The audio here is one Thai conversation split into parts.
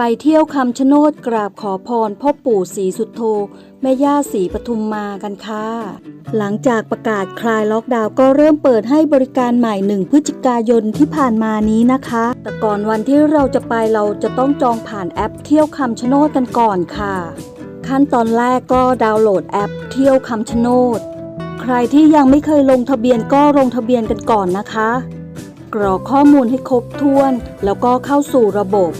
ไปเที่ยวคำชะโนดกราบขอพรพ่อปู่ศรีสุดโธแม่ย่าศรีปทุมมากันค่ะ หลังจากประกาศคลายล็อกดาวน์ก็เริ่มเปิดให้บริการใหม่หนึ่งพฤศจิกายนที่ผ่านมานี้นะคะ แต่ก่อนวันที่เราจะไปเราจะต้องจองผ่านแอปเที่ยวคำชะโนดกันก่อนค่ะ ขั้นตอนแรกก็ดาวน์โหลดแอปเที่ยวคำชะโนด ใครที่ยังไม่เคยลงทะเบียนก็ลงทะเบียนกันก่อนนะคะ กรอกข้อมูลให้ครบถ้วน แล้วก็เข้าสู่ระบบ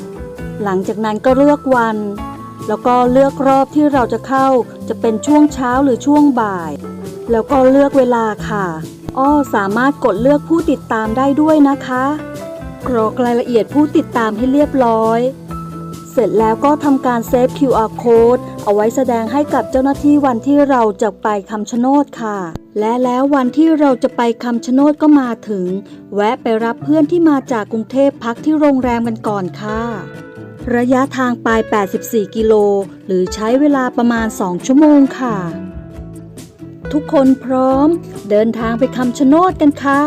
หลังจากนั้นก็เลือกวัน แล้วก็เลือกรอบที่เราจะเข้าจะเป็นช่วงเช้าหรือช่วงบ่าย แล้วก็เลือกเวลาค่ะอ้อสามารถกดเลือกผู้ติดตามได้ด้วยนะคะกรอกรายละเอียดผู้ติดตามให้เรียบร้อย เสร็จแล้วก็ทำการเซฟ QR code เอาไว้แสดงให้กับเจ้าหน้าที่วันที่เราจะไปคำชะโนดค่ะ และแล้ววันที่เราจะไปคำชะโนดก็มาถึง แวะไปรับเพื่อนที่มาจากกรุงเทพพักที่โรงแรมกันก่อนค่ะ ระยะทางไป 84 กิโล หรือใช้เวลาประมาณ 2 ชั่วโมงค่ะ ทุกคนพร้อมเดินทางไปคำชะโนดกันค่ะ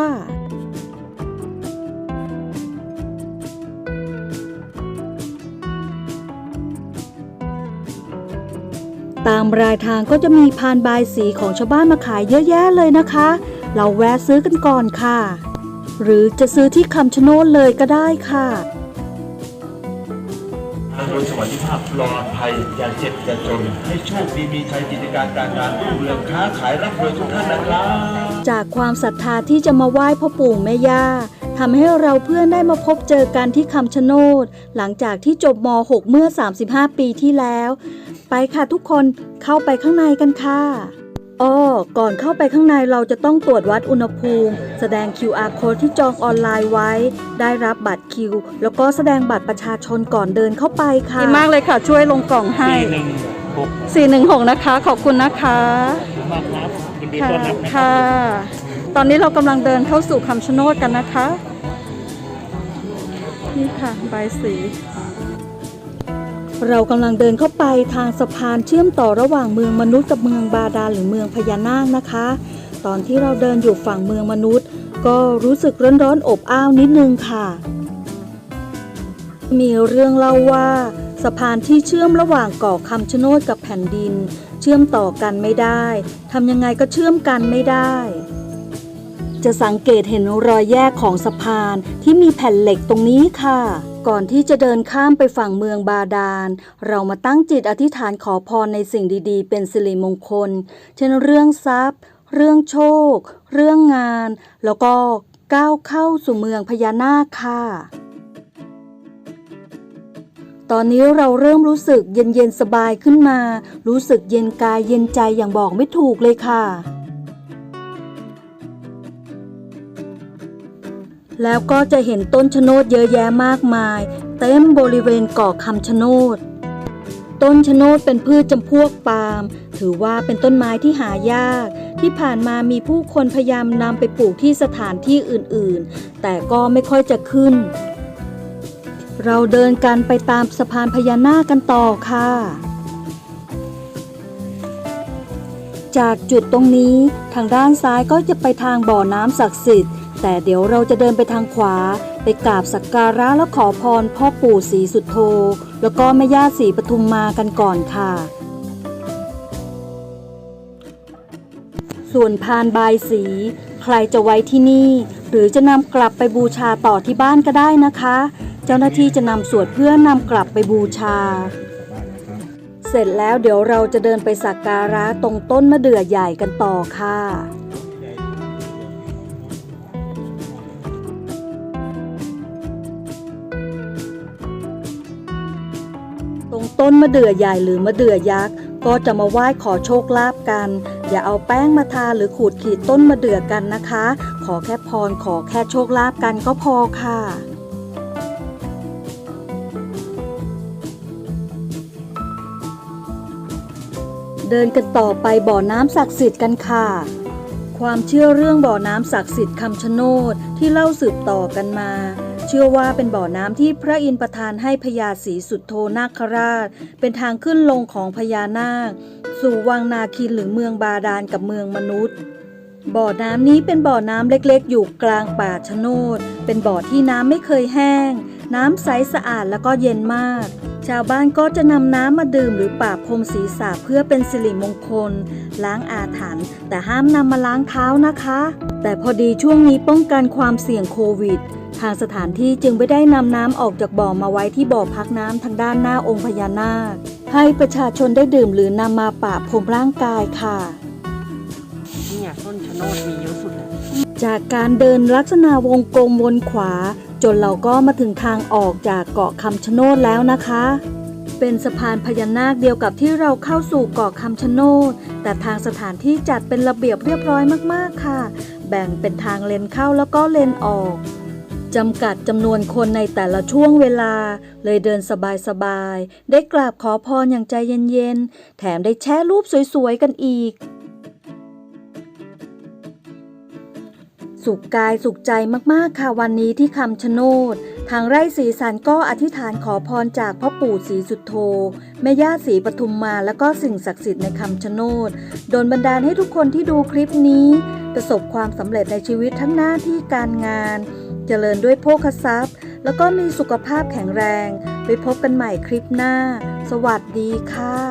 ตามรายทางก็จะมีพานบายสีของชาวบ้านมาขายเยอะแยะเลยนะคะ เราแวะซื้อกันก่อนค่ะ หรือจะซื้อที่คำชะโนดเลยก็ได้ค่ะ โดยสวัสดิภาพปลอดภัยอย่าเจ็บอย่าจนให้โชคดีมีชัยกิจการการงานรุ่งเรืองค้าขายร่ำรวยทุกท่านนะครับจากความศรัทธาที่จะมาไหว้พ่อปู่แม่ย่าทำให้เราเพื่อนได้มาพบเจอกันที่คำชะโนด หลังจากที่จบม .6 เมื่อ 35 ปีที่แล้ว ไปค่ะทุกคนเข้าไปข้างในกันค่ะ อ้อก่อนเข้าไปข้างในเราจะต้องตรวจวัดอุณหภูมิ แสดง QR code ที่จองออนไลน์ไว้ ได้รับบัตรคิว แล้วก็แสดงบัตรประชาชนก่อนเดินเข้าไปค่ะดีมากเลยค่ะ ช่วยลงกล่องให้สี่หนึ่งหก416 นะคะ ขอบคุณนะคะ มากครับยินดีค่ะต้อนรับนะค่ะตอนนี้เรากำลังเดินเข้าสู่คำชะโนดกันนะคะ นี่ค่ะ ใบายสี เรากำลังเดินเข้าไปทางสะพานเชื่อมต่อระหว่างเมืองมนุษย์กับเมืองบาดาลหรือเมืองพญานาคนะคะ ตอนที่เราเดินอยู่ฝั่งเมืองมนุษย์ ก็รู้สึกร้อนๆอบอ้าวนิดนึงค่ะ มีเรื่องเล่าว่า สะพานที่เชื่อมระหว่างเกาะคำชะโนดกับแผ่นดิน เชื่อมต่อกันไม่ได้ทำยังไงก็เชื่อมกันไม่ได้จะสังเกตเห็นรอยแยกของสะพานที่มีแผ่นเหล็กตรงนี้ค่ะ ก่อนที่จะเดินข้ามไปฝั่งเมืองบาดาล เรามาตั้งจิตอธิษฐานขอพรในสิ่งดีๆ เป็นสิริมงคล เช่นเรื่องทรัพย์ เรื่องโชค เรื่องงาน แล้วก็ก้าวเข้าสู่เมืองพญานาคค่ะตอนนี้เราเริ่มรู้สึกเย็นๆสบายขึ้นมา รู้สึกเย็นกายเย็นใจอย่างบอกไม่ถูกเลยค่ะ แล้วก็จะเห็นต้นชะโนดเยอะแยะมากมาย เต็มบริเวณเกาะคำชะโนด ต้นชะโนดเป็นพืชจำพวกปาล์มถือว่าเป็นต้นไม้ที่หายาก ที่ผ่านมามีผู้คนพยายามนำไปปลูกที่สถานที่อื่นๆ แต่ก็ไม่ค่อยจะขึ้น เราเดินกันไปตามสะพานพญานาคกันต่อค่ะจากจุดตรงนี้ทางด้านซ้ายก็จะไปทางบ่อน้ำศักดิ์สิทธิ์ แต่เดี๋ยวเราจะเดินไปทางขวา ไปกราบสักการะและขอพรพ่อปู่ศรีสุดโธแล้วก็แม่ย่าศรีปทุมมากันก่อนค่ะ ส่วนพานบายสี ใครจะไว้ที่นี่ หรือจะนำกลับไปบูชาต่อที่บ้านก็ได้นะคะ เจ้าหน้าที่จะนำสวดเพื่อนำกลับไปบูชา เสร็จแล้วเดี๋ยวเราจะเดินไปสักการะตรงต้นมะเดื่อใหญ่กันต่อค่ะ ต้นมะเดื่อใหญ่หรือมะเดื่อยักษ์ก็จะมาไหว้ขอโชคลาภกัน อย่าเอาแป้งมาทาหรือขูดขีดต้นมะเดื่อกันนะคะ ขอแค่พรขอแค่โชคลาภกันก็พอค่ะเดินกันต่อไปบ่อน้ำศักดิ์สิทธิ์กันค่ะ ความเชื่อเรื่องบ่อน้ำศักดิ์สิทธิ์คำชะโนดที่เล่าสืบต่อกันมา เชื่อว่าเป็นบ่อน้ำที่พระอินทร์ประทานให้พญาศรีสุดโทนาคราช เป็นทางขึ้นลงของพญานาค สู่วังนาคินหรือเมืองบาดาลกับเมืองมนุษย์ บ่อน้ำนี้เป็นบ่อน้ำเล็กๆ อยู่กลางป่าชะโนด เป็นบ่อที่น้ำไม่เคยแห้ง น้ำใสสะอาดแล้วก็เย็นมาก ชาวบ้านก็จะนำน้ำมาดื่มหรือปาพรมศีรษะเพื่อเป็นสิริมงคล ล้างอาถรรพ์แต่ห้ามนำมาล้างเท้านะคะ แต่พอดีช่วงนี้ป้องกันความเสี่ยงโควิด ทางสถานที่จึงไม่ได้นำน้ำออกจากบ่อมาไว้ที่บ่อพักน้ำทางด้านหน้าองค์พญานาค ให้ประชาชนได้ดื่มหรือนำมาปะพรมร่างกายค่ะเนี่ยต้นชะโนดมีเยอะสุดเลยจากการเดินลักษณะวงกลมวนขวา จนเราก็มาถึงทางออกจากเกาะคำชะโนดแล้วนะคะ เป็นสะพานพญานาคเดียวกับที่เราเข้าสู่เกาะคำชะโนด แต่ทางสถานที่จัดเป็นระเบียบเรียบร้อยมากๆค่ะ แบ่งเป็นทางเลนเข้าแล้วก็เลนออก จำกัดจำนวนคนในแต่ละช่วงเวลา เลยเดินสบายๆ ได้กราบขอพรอย่างใจเย็นๆ แถมได้แชร์รูปสวยๆ กันอีก สุขกายสุขใจมากๆ ค่ะวันนี้ที่คำชะโนด ทางไร่สีสันก็อธิษฐานขอพรจากพ่อปู่ศรีสุโธแม่ย่าศรีปทุมมาแล้วก็สิ่งศักดิ์สิทธิ์ในคำชะโนด โดนบันดาลให้ทุกคนที่ดูคลิปนี้ ประสบความสำเร็จในชีวิตทั้งหน้าที่การงาน เจริญด้วยโภคทรัพย์ แล้วก็มีสุขภาพแข็งแรง ไปพบกันใหม่คลิปหน้า สวัสดีค่ะ